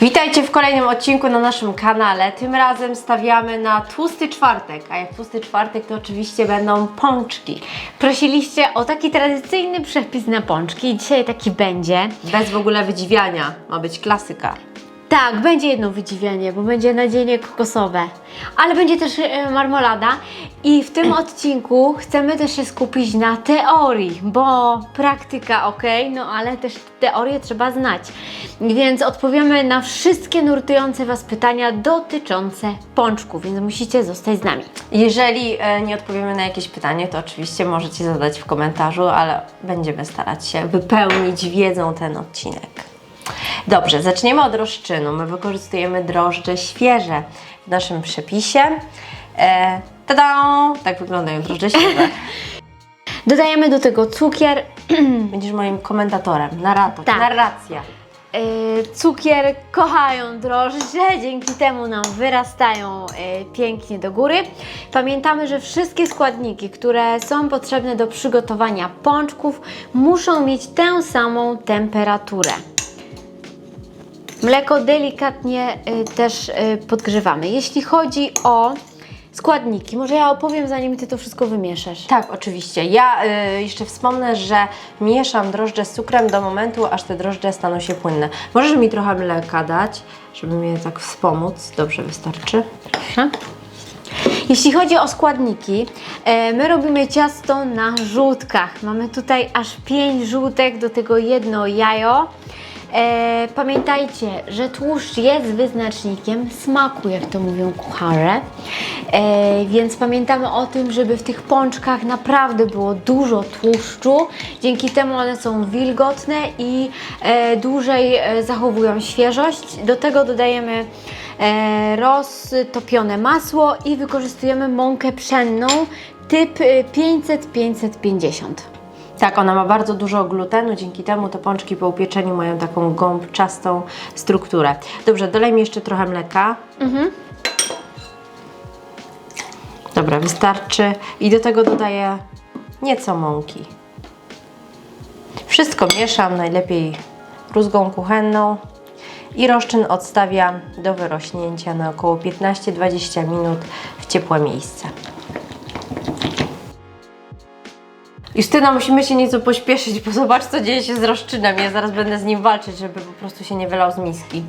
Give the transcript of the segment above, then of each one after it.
Witajcie w kolejnym odcinku na naszym kanale. Tym razem stawiamy na tłusty czwartek, a jak tłusty czwartek to oczywiście będą pączki. Prosiliście o taki tradycyjny przepis na pączki i dzisiaj taki będzie. Bez w ogóle wydziwiania, ma być klasyka. Tak, będzie jedno wydziwianie, bo będzie nadzienie kokosowe, ale będzie też e, marmolada i w tym odcinku chcemy też się skupić na teorii, bo praktyka ok, no ale też teorię trzeba znać. Więc odpowiemy na wszystkie nurtujące Was pytania dotyczące pączków, więc musicie zostać z nami. Jeżeli e, nie odpowiemy na jakieś pytanie, to oczywiście możecie zadać w komentarzu, ale będziemy starać się wypełnić wiedzą ten odcinek. Dobrze, zaczniemy od rozczynu. My wykorzystujemy drożdże świeże w naszym przepisie. E, tada! Tak wyglądają drożdże świeże. Dodajemy do tego cukier, Będziesz moim komentatorem, narrator, Tak. narracja. Yy, cukier kochają drożdże, dzięki temu nam wyrastają yy, pięknie do góry. Pamiętamy, że wszystkie składniki, które są potrzebne do przygotowania pączków, muszą mieć tę samą temperaturę. Mleko delikatnie yy, też yy, podgrzewamy. Jeśli chodzi o składniki, może ja opowiem zanim Ty to wszystko wymieszasz. Tak, oczywiście. Ja y, jeszcze wspomnę, że mieszam drożdże z cukrem do momentu, aż te drożdże staną się płynne. Możesz mi trochę mleka dać, żeby mnie tak wspomóc. Dobrze, wystarczy. Proszę. Jeśli chodzi o składniki, my robimy ciasto na żółtkach. Mamy tutaj aż 5 żółtek, do tego jedno jajo. E, pamiętajcie, że tłuszcz jest wyznacznikiem smaku, jak to mówią kucharze. E, więc pamiętamy o tym, żeby w tych pączkach naprawdę było dużo tłuszczu. Dzięki temu one są wilgotne i e, dłużej e, zachowują świeżość. Do tego dodajemy e, roztopione masło i wykorzystujemy mąkę pszenną typ e, 500-550. Tak, ona ma bardzo dużo glutenu, dzięki temu te pączki po upieczeniu mają taką gąbczastą strukturę. Dobrze, dolej mi jeszcze trochę mleka. Dobra, wystarczy. I do tego dodaję nieco mąki. Wszystko mieszam, najlepiej rózgą kuchenną. I rozczyn odstawiam do wyrośnięcia na około 15-20 minut w ciepłe miejsce. Justyna, musimy się nieco pośpieszyć, bo zobacz, co dzieje się z rozczynem. Ja zaraz będę z nim walczyć, żeby po prostu się nie wylał z miski.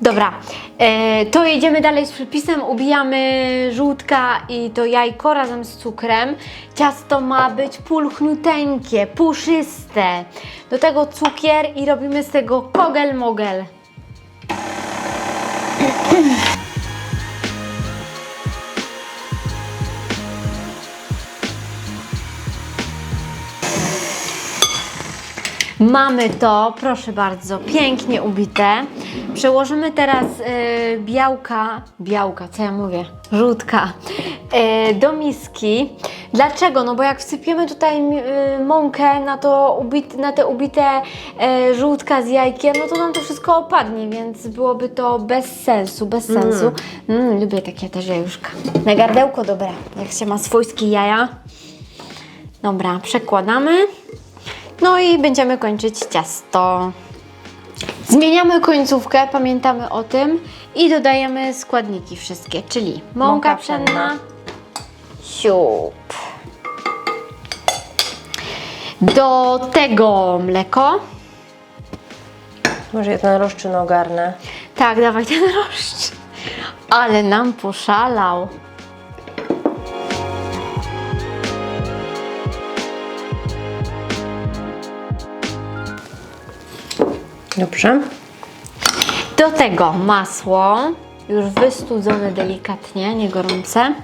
Dobra, e, to jedziemy dalej z przepisem. Ubijamy żółtka i to jajko razem z cukrem. Ciasto ma być pulchniuteńkie, puszyste. Do tego cukier i robimy z tego kogel-mogel. Mamy to, proszę bardzo, pięknie ubite. Przełożymy teraz e, białka, białka, co ja mówię? Żółtka e, do miski. Dlaczego? No bo jak wsypiemy tutaj e, mąkę na, to ubit, na te ubite żółtka z jajkiem, no to nam to wszystko opadnie, więc byłoby to bez sensu, bez sensu. Mm, lubię takie też jajuszka. Na gardełko dobra, jak się ma swojskie jaja. Dobra, przekładamy. No i będziemy kończyć ciasto. Zmieniamy końcówkę, pamiętamy o tym i dodajemy składniki wszystkie, czyli mąka, Mąka pszenna, pszenna. siup. Do tego mleko. Może ja ten rozczyn ogarnę. Tak, dawaj ten roszcz. Ale nam poszalał. Dobrze. Do tego masło, już wystudzone delikatnie, nie gorące.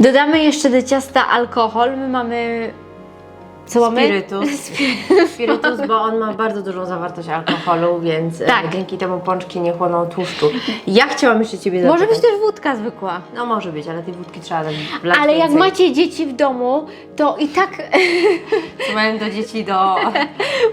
Dodamy jeszcze do ciasta alkohol. My mamy. Co mamy? Spirytus. Spirytus, bo on ma bardzo dużą zawartość alkoholu, więc tak. Tak. dzięki temu pączki nie chłoną tłuszczu. Ja chciałam jeszcze Ciebie zapytać. Może być też wódka zwykła. No może być, ale tej wódki trzeba wlać Ale jak więcej. macie dzieci w domu, to i tak mają do dzieci do...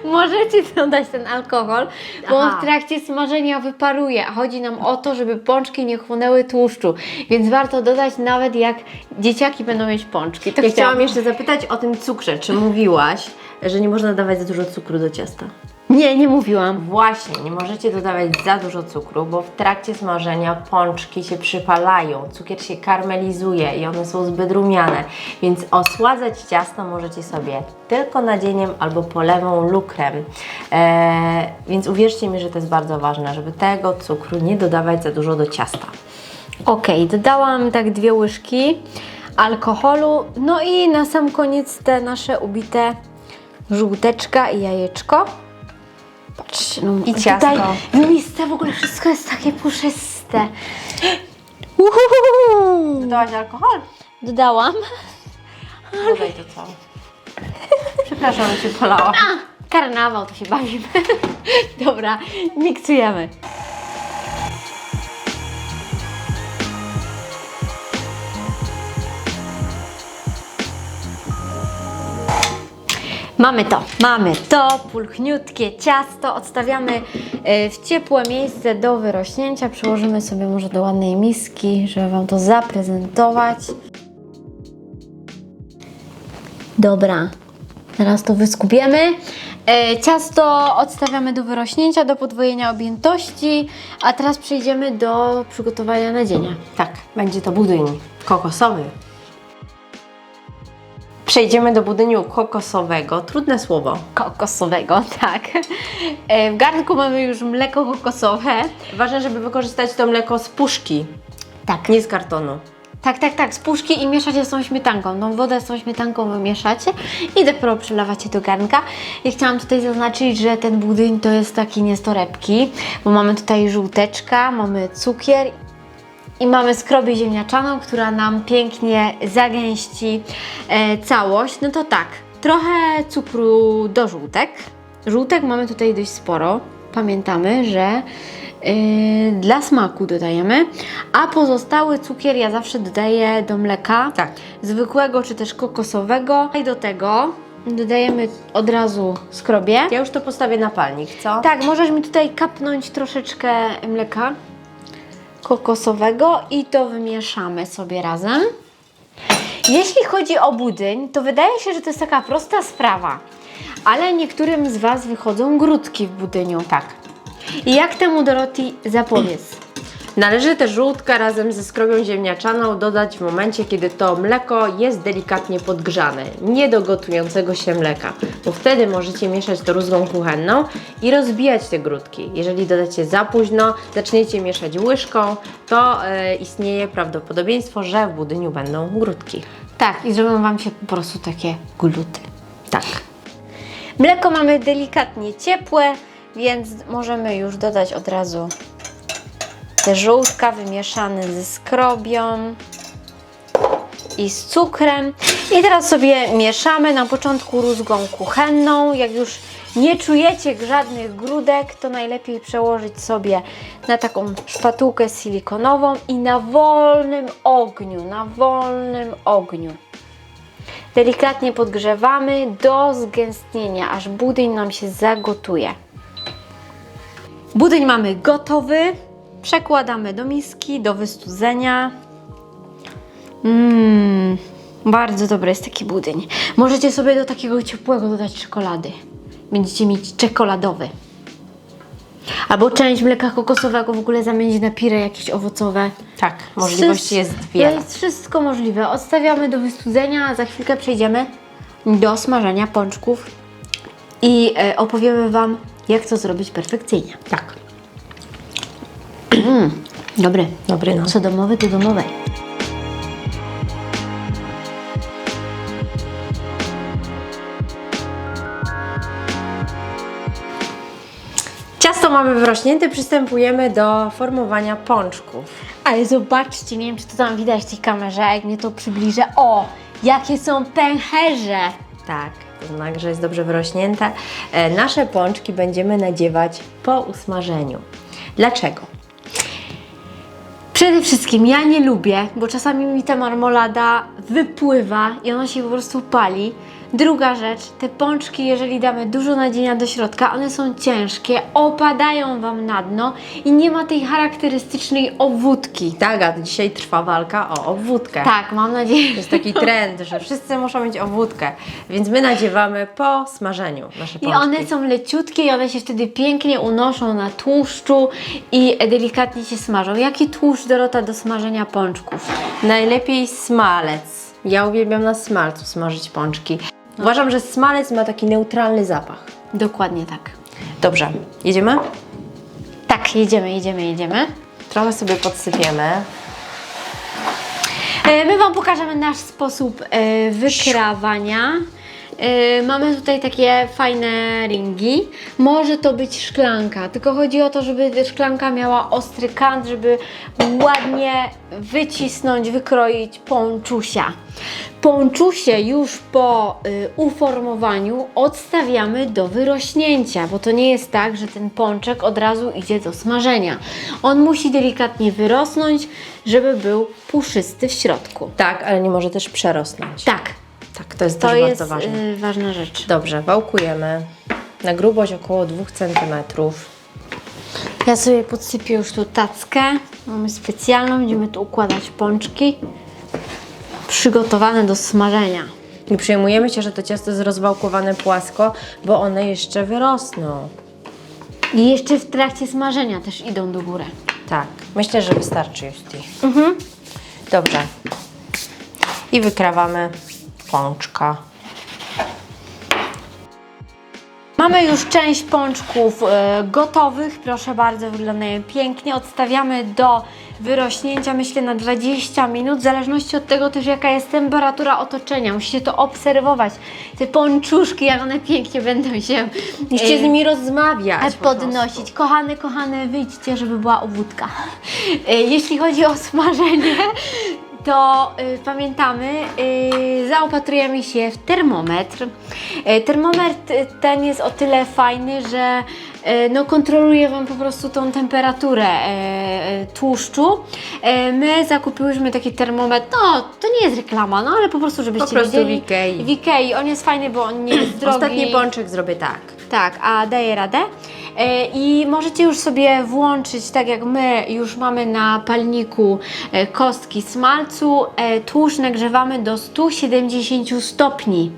możecie dodać ten alkohol, bo on Aha. w trakcie smażenia wyparuje, a chodzi nam o to, żeby pączki nie chłonęły tłuszczu. Więc warto dodać nawet jak dzieciaki będą mieć pączki. To Ja chciałam jeszcze zapytać o tym cukrze. Czy mówiłaś, że nie można dawać za dużo cukru do ciasta? Nie, nie mówiłam. Właśnie, nie możecie dodawać za dużo cukru, bo w trakcie smażenia pączki się przypalają, cukier się karmelizuje i one są zbyt rumiane, więc osładzać ciasto możecie sobie tylko nadzieniem albo polewą lukrem. Eee, więc uwierzcie mi, że to jest bardzo ważne, żeby tego cukru nie dodawać za dużo do ciasta. Ok, dodałam tak dwie łyżki alkoholu. No i na sam koniec te nasze ubite żółteczka i jajeczko. Patrzcie, no I ciastko. Tutaj miejsce w ogóle wszystko jest takie puszyste. Uhuhu. Dodałaś alkohol? Dodałam. Dodaj to co? Przepraszam, że się polałam. A, karnawał, to się bawimy. Dobra, miksujemy. Mamy to, mamy to, pulchniutkie ciasto, odstawiamy e, w ciepłe miejsce do wyrośnięcia, przyłożymy sobie może do ładnej miski, żeby Wam to zaprezentować. Dobra, teraz to wyskupiemy. E, ciasto odstawiamy do wyrośnięcia, do podwojenia objętości, a teraz przejdziemy do przygotowania nadzienia. Tak, będzie to budyń kokosowy. Przejdziemy do budyniu kokosowego. Trudne słowo. Kokosowego, tak. E, w garnku mamy już mleko kokosowe. Ważne, żeby wykorzystać to mleko z puszki, Tak, nie z kartonu. tak, tak, tak, z puszki i mieszacie z tą śmietanką. Tą wodę z tą śmietanką wymieszacie i dopiero przelewacie do garnka. I chciałam tutaj zaznaczyć, że ten budyń to jest taki nie z torebki, bo mamy tutaj żółteczka, mamy cukier i mamy skrobię ziemniaczaną, która nam pięknie zagęści e, całość. No to tak, trochę cukru do żółtek. Żółtek mamy tutaj dość sporo. Pamiętamy, że e, dla smaku dodajemy, a pozostały cukier ja zawsze dodaję do mleka Tak. zwykłego czy też kokosowego. I do tego dodajemy od razu skrobię. Ja już to postawię na palnik, co? Tak, możesz mi tutaj kapnąć troszeczkę mleka kokosowego i to wymieszamy sobie razem. Jeśli chodzi o budyń, to wydaje się, że to jest taka prosta sprawa, ale niektórym z Was wychodzą grudki w budyniu. Tak. I jak temu Doroti zapowiedz? Należy też żółtka razem ze skrobią ziemniaczaną dodać w momencie, kiedy to mleko jest delikatnie podgrzane, nie do gotującego się mleka, bo wtedy możecie mieszać to rózgą kuchenną i rozbijać te grudki. Jeżeli dodacie za późno, zaczniecie mieszać łyżką, to e, istnieje prawdopodobieństwo, że w budyniu będą grudki. Tak, i zrobią Wam się po prostu takie gluty. Tak. Mleko mamy delikatnie ciepłe, więc możemy już dodać od razu żółtka wymieszane ze skrobią i z cukrem. I teraz sobie mieszamy na początku rózgą kuchenną. Jak już nie czujecie żadnych grudek, to najlepiej przełożyć sobie na taką szpatułkę silikonową i na wolnym ogniu, na wolnym ogniu. Delikatnie podgrzewamy do zgęstnienia, aż budyń nam się zagotuje. Budyń mamy gotowy. Przekładamy do miski, do wystudzenia. Mmm, bardzo dobry jest taki budyń. Możecie sobie do takiego ciepłego dodać czekolady. Będziecie mieć czekoladowy. Albo część mleka kokosowego w ogóle zamienić na pire jakieś owocowe. Tak, możliwości jest wiele. Jest wszystko możliwe. Odstawiamy do wystudzenia, a za chwilkę przejdziemy do smażenia pączków i e, opowiemy Wam, jak to zrobić perfekcyjnie. Tak. Dobry. Dobry, no. Co domowe, to domowe. Ciasto mamy wyrośnięte, przystępujemy do formowania pączków. Ale zobaczcie, nie wiem, czy to tam widać w tej kamerze, jak mnie to przybliżę. O, jakie są pęcherze! Tak, to znak, że jest dobrze wyrośnięte. E, nasze pączki będziemy nadziewać po usmażeniu. Dlaczego? Przede wszystkim ja nie lubię, bo czasami mi ta marmolada wypływa i ona się po prostu pali. Druga rzecz, te pączki, jeżeli damy dużo nadzienia do środka, one są ciężkie, opadają Wam na dno i nie ma tej charakterystycznej obwódki. Tak, a dzisiaj trwa walka o obwódkę. Tak, mam nadzieję, To jest taki trend, że wszyscy muszą mieć obwódkę, więc my nadziewamy po smażeniu nasze I pączki. one są leciutkie i one się wtedy pięknie unoszą na tłuszczu i delikatnie się smażą. Jaki tłuszcz, Dorota, do smażenia pączków? Najlepiej smalec. Ja uwielbiam na smalcu smażyć pączki. Uważam, że smalec ma taki neutralny zapach. Dokładnie tak. Dobrze, jedziemy? Tak, jedziemy, jedziemy, jedziemy. Trochę sobie podsypiemy. E, My Wam pokażemy nasz sposób e, wykrawania. E, Mamy tutaj takie fajne ringi. Może to być szklanka, tylko chodzi o to, żeby szklanka miała ostry kant, żeby ładnie wycisnąć, wykroić pączusia. Pączusie już po y, uformowaniu odstawiamy do wyrośnięcia, bo to nie jest tak, że ten pączek od razu idzie do smażenia. On musi delikatnie wyrosnąć, żeby był puszysty w środku. Tak, ale nie może też przerosnąć. Tak, Tak, to jest to też jest bardzo ważne. y, ważna rzecz. Dobrze, wałkujemy na grubość około 2 cm. Ja sobie podsypię już tu tackę. Mamy specjalną, będziemy tu układać pączki przygotowane do smażenia. I przejmujemy się, że to ciasto jest rozwałkowane płasko, bo one jeszcze wyrosną. I jeszcze w trakcie smażenia też idą do góry. Tak, myślę, że wystarczy już tych. Dobrze. I wykrawamy pączka. Mamy już część pączków e, gotowych, proszę bardzo, wyglądają pięknie. Odstawiamy do wyrośnięcia, myślę, na 20 minut, w zależności od tego też, jaka jest temperatura otoczenia. Musicie to obserwować. Te pączuszki, jak one pięknie będą się Musicie e, z nimi rozmawiać. po podnosić. Kochane, kochane, wyjdźcie, żeby była obwódka. E, Jeśli chodzi o smażenie, to y, pamiętamy, y, zaopatrujemy się w termometr. Y, termometr y, ten jest o tyle fajny, że y, no, kontroluje Wam po prostu tą temperaturę y, y, tłuszczu. Y, my zakupiłyśmy taki termometr, no to nie jest reklama, no ale po prostu żebyście Po prostu wiedzieli. w Ikei. W Ikei. On jest fajny, bo on nie jest drogi. Ostatni pączek zrobię tak. Tak, a daje radę. E, I możecie już sobie włączyć, tak jak my już mamy na palniku e, kostki smalcu, e, tłuszcz nagrzewamy do 170 stopni.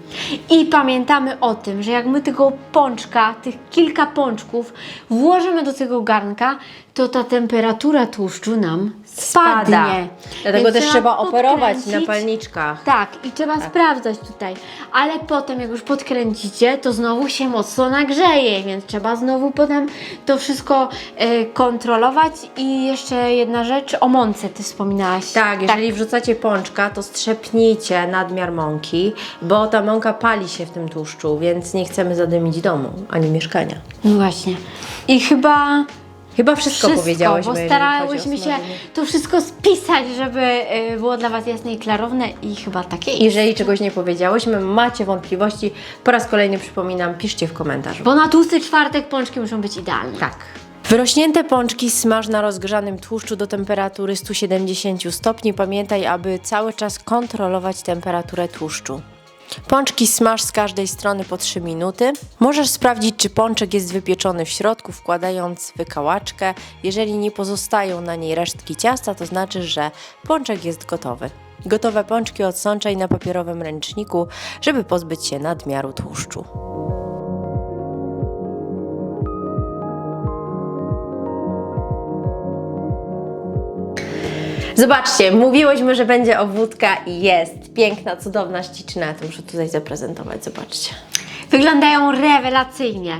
I pamiętamy o tym, że jak my tego pączka, tych kilka pączków włożymy do tego garnka, to ta temperatura tłuszczu nam spadnie. Spada. Dlatego Więc też trzeba operować na podkręcić. palniczkach. Tak, i trzeba sprawdzać tutaj. Ale potem, jak już podkręcicie, to znowu się mocno nagrzeje, więc trzeba znowu potem to wszystko e, kontrolować. I jeszcze jedna rzecz, o mące ty wspominałaś. Tak, jeżeli wrzucacie pączka, to strzepnijcie nadmiar mąki, bo ta mąka pali się w tym tłuszczu, więc nie chcemy zadymić domu ani mieszkania. No właśnie. I chyba Chyba wszystko, wszystko, powiedziałyśmy. bo jeżeli starałyśmy chodzi o się smażenie. to wszystko spisać, żeby e, było dla Was jasne i klarowne i chyba takie jest. Jeżeli czegoś nie powiedziałyśmy, macie wątpliwości, po raz kolejny przypominam, piszcie w komentarzu. Bo na tłusty czwartek pączki muszą być idealne. Tak. Wyrośnięte pączki smaż na rozgrzanym tłuszczu do temperatury 170 stopni. Pamiętaj, aby cały czas kontrolować temperaturę tłuszczu. Pączki smaż z każdej strony po 3 minuty. Możesz sprawdzić, czy pączek jest wypieczony w środku, wkładając wykałaczkę. Jeżeli nie pozostają na niej resztki ciasta, to znaczy, że pączek jest gotowy. Gotowe pączki odsączaj na papierowym ręczniku, żeby pozbyć się nadmiaru tłuszczu. Zobaczcie, mówiłyśmy, że będzie obwódka i jest. Piękna, cudowna, śliczna. Ja to muszę tutaj zaprezentować, zobaczcie. Wyglądają rewelacyjnie.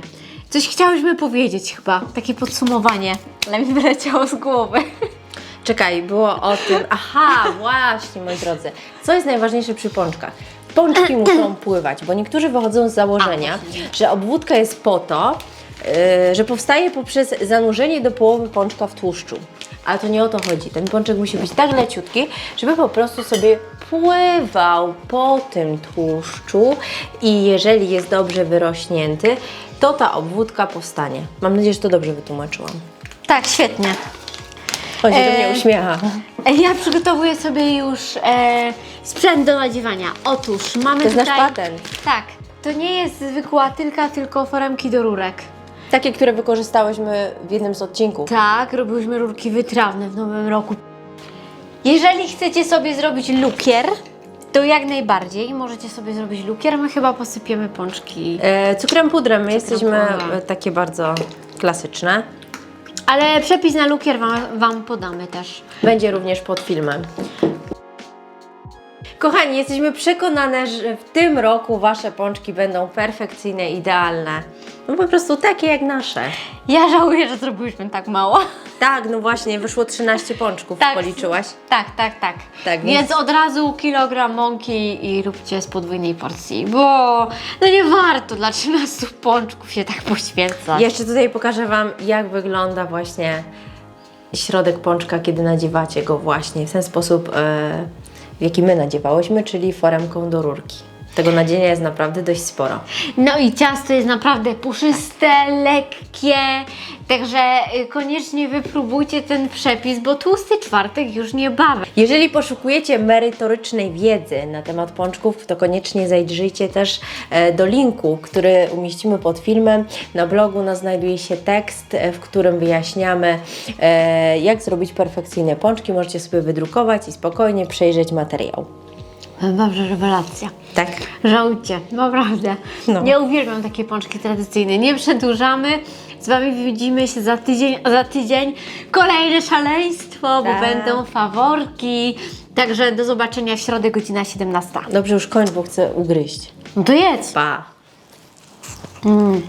Coś chciałyśmy powiedzieć chyba, takie podsumowanie, ale mi wyleciało z głowy. Czekaj, było o tym. Aha, właśnie, moi drodzy. Co jest najważniejsze przy pączkach? Pączki muszą pływać, bo niektórzy wychodzą z założenia, że obwódka jest po to, yy, że powstaje poprzez zanurzenie do połowy pączka w tłuszczu. Ale to nie o to chodzi. Ten pączek musi być tak leciutki, żeby po prostu sobie pływał po tym tłuszczu i jeżeli jest dobrze wyrośnięty, to ta obwódka powstanie. Mam nadzieję, że to dobrze wytłumaczyłam. Tak, świetnie. On się do Eee, mnie uśmiecha. E, Ja przygotowuję sobie już e, sprzęt do nadziewania. Otóż mamy To jest nasz tutaj... patent. Tak, to nie jest zwykła tylka, tylko foremki do rurek. Takie, które wykorzystałyśmy w jednym z odcinków. Tak, robiłyśmy rurki wytrawne w nowym roku. Jeżeli chcecie sobie zrobić lukier, to jak najbardziej możecie sobie zrobić lukier. My chyba posypiemy pączki. E, cukrem pudrem. My jesteśmy pudrem. e, takie bardzo klasyczne. Ale przepis na lukier wam, wam podamy też. Będzie również pod filmem. Kochani, jesteśmy przekonane, że w tym roku Wasze pączki będą perfekcyjne, idealne. No po prostu takie jak nasze. Ja żałuję, że zrobiłyśmy tak mało. Tak, no właśnie, wyszło 13 pączków, Tak. policzyłaś. Tak, tak, tak. Tak, więc... więc- od razu kilogram mąki i róbcie z podwójnej porcji, bo no nie warto dla 13 pączków się tak poświęcać. Jeszcze tutaj pokażę Wam, jak wygląda właśnie środek pączka, kiedy nadziewacie go właśnie w ten sposób, w jaki my nadziewałyśmy, czyli foremką do rurki. Tego nadzienia jest naprawdę dość sporo. No i ciasto jest naprawdę puszyste, lekkie, także y, koniecznie wypróbujcie ten przepis, bo tłusty czwartek już niebawem. Jeżeli poszukujecie merytorycznej wiedzy na temat pączków, to koniecznie zajrzyjcie też e, do linku, który umieścimy pod filmem. Na blogu no, znajduje się tekst, e, w którym wyjaśniamy, e, jak zrobić perfekcyjne pączki. Możecie sobie wydrukować i spokojnie przejrzeć materiał. Że rewelacja. Tak? Żałujcie, naprawdę. No. Ja uwielbiam takie pączki tradycyjne. Nie przedłużamy. Z Wami widzimy się za tydzień, a za tydzień kolejne szaleństwo, bo Tak. będą faworki. Także do zobaczenia w środę, godzina 17. Dobrze, już kończ, bo chcę ugryźć. No to jedz. Pa! Mm.